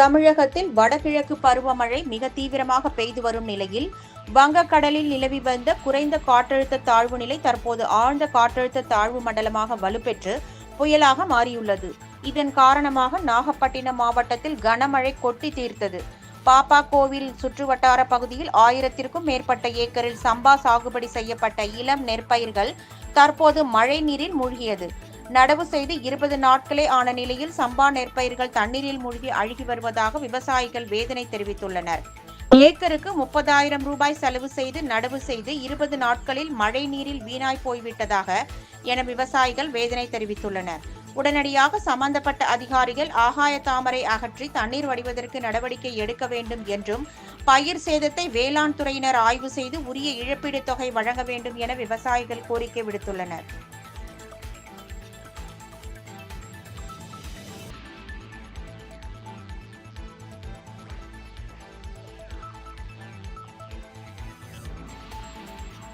தமிழகத்தில் வடகிழக்கு பருவமழை மிக தீவிரமாக பெய்து வரும் நிலையில் வங்கக்கடலில் நிலவி வந்த குறைந்த காற்றழுத்த தாழ்வு நிலை தற்போது ஆழ்ந்த காற்றழுத்த தாழ்வு மண்டலமாக வலுப்பெற்று புயலாக மாறியுள்ளது. இதன் காரணமாக நாகப்பட்டினம் மாவட்டத்தில் கனமழை கொட்டி தீர்த்தது. பாப்பா கோவில் சுற்றுவட்டார பகுதியில் ஆயிரத்திற்கும் மேற்பட்ட ஏக்கரில் சம்பா சாகுபடி செய்யப்பட்ட இளம் நெற்பயிர்கள் தற்போது மழை நீரில் மூழ்கியது. நடவு செய்து இருபது நாட்களே ஆன நிலையில் சம்பா நெற்பயிர்கள் தண்ணீரில் மூழ்கி அழுகி வருவதாக விவசாயிகள் வேதனை தெரிவித்துள்ளனர். ஏக்கருக்கு முப்பதாயிரம் ரூபாய் செலவு செய்து நடவு செய்து இருபது நாட்களில் மழை நீரில் வீணாய் போய்விட்டதாக என விவசாயிகள் வேதனை தெரிவித்துள்ளனர். உடனடியாக சம்பந்தப்பட்ட அதிகாரிகள் ஆகாய தாமரை அகற்றி தண்ணீர் வடிவதற்கு நடவடிக்கை எடுக்க வேண்டும் என்றும் பயிர் சேதத்தை வேளாண் துறையினர் ஆய்வு செய்து உரிய இழப்பீடு தொகை வழங்க வேண்டும் என விவசாயிகள் கோரிக்கை விடுத்துள்ளனர்.